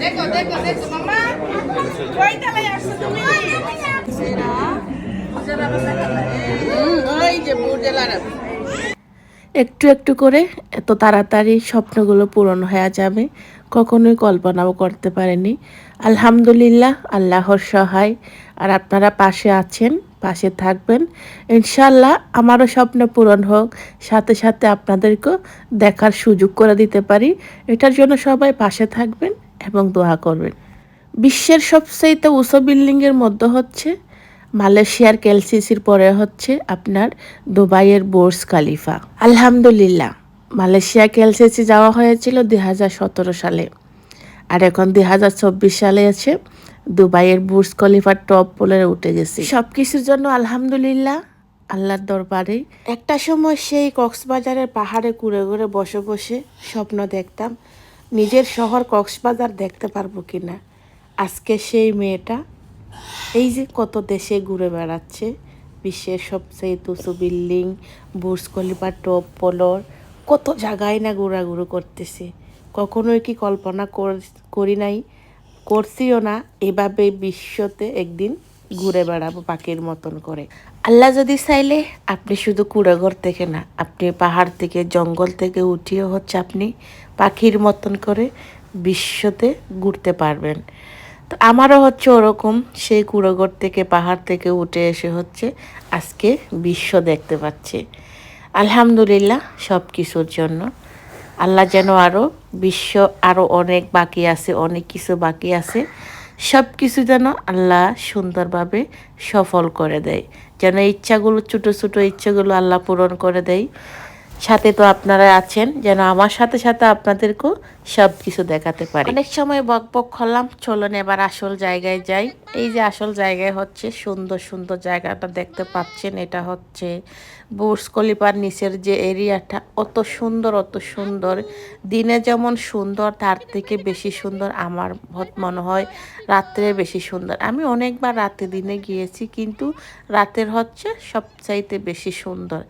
দেখো দেখো দেখো মামা। কই তলায় আসছো তুমি? সেরা ওই যে বুড়েলার একটু একটু করে এত তাড়াতাড়ি স্বপ্নগুলো পূরণ হয়ে যাবে কখনোই কল্পনাও করতে পারেনি। আলহামদুলিল্লাহ আল্লাহর সহায়। আর আপনারা পাশে আছেন পাশে থাকবেন। ইনশাল্লাহ আমারও স্বপ্ন পূরণ হোক সাথে সাথে আপনাদেরকেও দেখার সুযোগ করে দিতে পারি। এটার জন্য সবাই পাশে থাকবেন। এবং দোয়া করবেন। বিশ্বের সবচাইতে উঁচু বিল্ডিংয়ের মধ্যে হচ্ছে মালয়েশিয়ার কেলসিসির পরে হচ্ছে আপনার দুবাইয়ের বোর্স খালিফা। আলহামদুলিল্লাহ মালয়েশিয়া কেলসিসি যাওয়া হয়েছিল দুই হাজার সতেরো সালে। আর এখন দুই হাজার চব্বিশ সালে আছে দুবাইয়ের বুর্জ খলিফার টপ বলে উঠে গেছি। সব কিছুর জন্য আলহামদুলিল্লাহ, আল্লাহর দরবারে একটা সময় সেই কক্সবাজারের পাহাড়ে ঘুরে ঘুরে বসে বসে স্বপ্ন দেখতাম নিজের শহর কক্সবাজার দেখতে পারব কি না আজকে সেই মেয়েটা এই যে কত দেশে ঘুরে বেড়াচ্ছে, বিশ্বের সবচেয়ে উঁচু বিল্ডিং, বুর্জ খলিফা টপ পলর, কত জায়গায় না ঘোরাঘুরি করতেছে। কখনোই কি কল্পনা করি নাই, করছিও না। এভাবে বিশ্বতে একদিন ঘুরে বেড়াবো পাখির মতন করে। আল্লাহ যদি চাইলে আপনি শুধু কুড়াঘর থেকে না, আপনি পাহাড় থেকে, জঙ্গল থেকে উঠিয়ে হচ্ছে আপনি পাখির মতন করে বিশ্বতে ঘুরতে পারবেন। তো আমারও হচ্ছে ওরকম, সেই কুড়োঘর থেকে, পাহাড় থেকে উঠে এসে হচ্ছে আজকে বিশ্ব দেখতে পাচ্ছি। আলহামদুলিল্লাহ সব কিছুর জন্য। আল্লাহ যেন আরও বিশ্ব আরও অনেক বাকি আছে, অনেক কিছু বাকি আছে। সব কিছু যেন আল্লাহ সুন্দরভাবে সফল করে দেয়। যেন ইচ্ছাগুলো, ছোটো ছোটো ইচ্ছাগুলো আল্লাহ পূরণ করে দেয়। সাথে তো আপনারা আছেন। যেন আমার সাথে সাথে আপনাদেরকেও সব কিছু দেখাতে পারি। অনেক সময় বক বক করলাম চলুন এবার আসল জায়গায় যাই। এই যে আসল জায়গায় হচ্ছে, সুন্দর সুন্দর জায়গাটা দেখতে পাচ্ছেন, এটা হচ্ছে বুর্স কলিপার নিচের যে এরিয়াটা, অত সুন্দর অত সুন্দর। দিনে যেমন সুন্দর, তার থেকে বেশি সুন্দর আমার মনে হয় রাত্রে বেশি সুন্দর। আমি অনেকবার রাতে দিনে গিয়েছি, কিন্তু রাতের হচ্ছে সবচাইতে বেশি সুন্দর।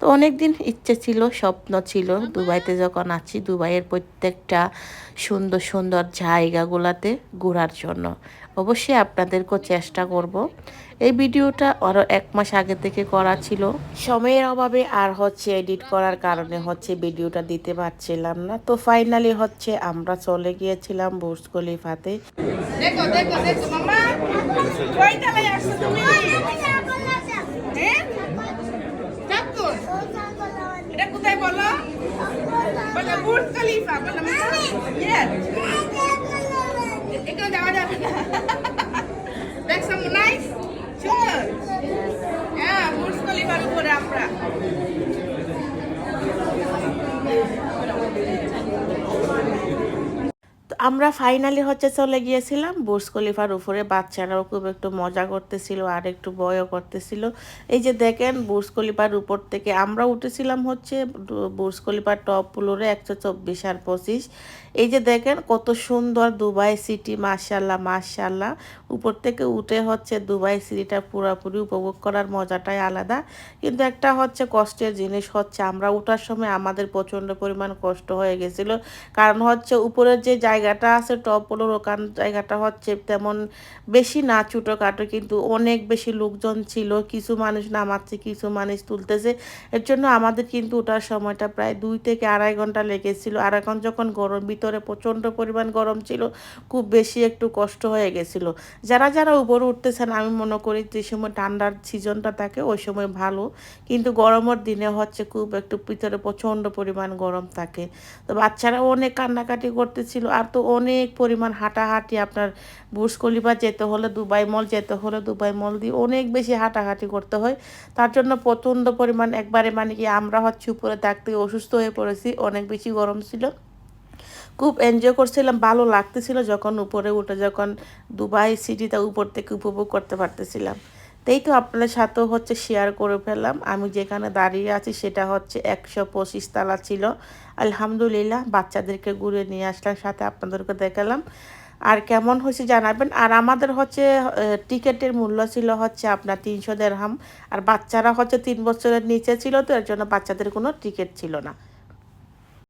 তো অনেক দিন ইচ্ছে ছিল, স্বপ্ন ছিল, দুবাইতে যখন আছি, দুবাইয়ের প্রত্যেকটা সুন্দর সুন্দর জায়গাগুলোতে ঘোরার জন্য। অবশ্যই আপনাদেরকেও চেষ্টা করব। এই ভিডিওটা আরও এক মাস আগে থেকে করা ছিল। সময়ের অভাবে আর হচ্ছে এডিট করার কারণে হচ্ছে ভিডিওটা দিতে পারছিলাম না। তো ফাইনালি হচ্ছে আমরা চলে গিয়েছিলাম বুর্জ খলিফাতে। হ্যাঁ? কোথায় বলো? বুর্জ খলিফা বলো মামা ইয়েস এখানে যাওয়া যাবে না দেখছ নাইস সুন্দর হ্যাঁ বুর্জ খলিফার উপরে আমরা তো আমরা ফাইনালি হচ্ছে চলে গিয়েছিলাম, বুর্জ খলিফার উপরে। বাচ্চারাও খুব একটু মজা করতেছিল আর একটু বয়ও করতেছিল। এই যে দেখেন, বুর্জ খলিফার উপর থেকে আমরা উঠেছিলাম হচ্ছে, বুর্জ খলিফার টপ ফ্লোরে একশো চব্বিশ আর পঁচিশ। এই যে দেখেন, কত সুন্দর দুবাই সিটি মার্শাল্লাহ মার্শাল্লাহ উপর থেকে উঠে হচ্ছে দুবাই সিটিটা পুরোপুরি উপভোগ করার মজাটাই আলাদা। কিন্তু একটা হচ্ছে কষ্টের জিনিস হচ্ছে, আমরা ওঠার সময় আমাদের প্রচণ্ড পরিমাণ কষ্ট হয়ে গেছিল। কারণ হচ্ছে উপরের যে জায়গাটা আছে টপ টপগুলোর ওখান জায়গাটা হচ্ছে তেমন বেশি না, ছোটোখাটো কিন্তু অনেক বেশি লোকজন ছিল, কিছু মানুষ নামাচ্ছে, কিছু মানুষ তুলতেছে। এর জন্য আমাদের কিন্তু ওঠার সময়টা প্রায় দুই থেকে আড়াই ঘণ্টা লেগেছিল। আর এখন যখন গরম, ভিতরে প্রচণ্ড পরিমাণ গরম ছিল, খুব বেশি একটু কষ্ট হয়ে গেছিল। যারা যারা উপরে উঠতেছেন, আমি মনে করি যে সময় ঠান্ডার সিজনটা থাকে, ওই সময় ভালো। কিন্তু গরমের দিনে হচ্ছে খুব একটু ভিতরে প্রচণ্ড পরিমাণ গরম থাকে। তো বাচ্চারাও অনেক কান্নাকাটি করতেছিল। আর তো অনেক পরিমাণ হাঁটাহাঁটি আপনার বুর্জ খলিফা যেতে হলে দুবাই মল যেতে হলে দুবাই মল দিয়ে অনেক বেশি হাঁটাহাঁটি করতে হয়। তার জন্য প্রচণ্ড পরিমাণ একবারে মানে কি আমরা হচ্ছে উপরে থাকতে অসুস্থ হয়ে পড়েছি, অনেক বেশি গরম ছিল। খুব এনজয় করছিলাম, ভালো লাগতেছিল যখন উপরে উঠে যখন দুবাই সিটিটা উপর থেকে উপভোগ করতে পারতেছিলাম। তাই তো আপনাদের সাথেও হচ্ছে শেয়ার করে ফেললাম। আমি যেখানে দাঁড়িয়ে আছি সেটা হচ্ছে একশো পঁচিশ তালা ছিল। আলহামদুলিল্লাহ, বাচ্চাদেরকে ঘুরে নিয়ে আসলাম, সাথে আপনাদেরকে দেখালাম। আর কেমন হয়েছে জানাবেন। আর আমাদের হচ্ছে টিকিটের মূল্য ছিল হচ্ছে আপনার তিনশো দেড়হাম। আর বাচ্চারা হচ্ছে তিন বছরের নিচে ছিল তো, এর জন্য বাচ্চাদের কোনো টিকিট ছিল না।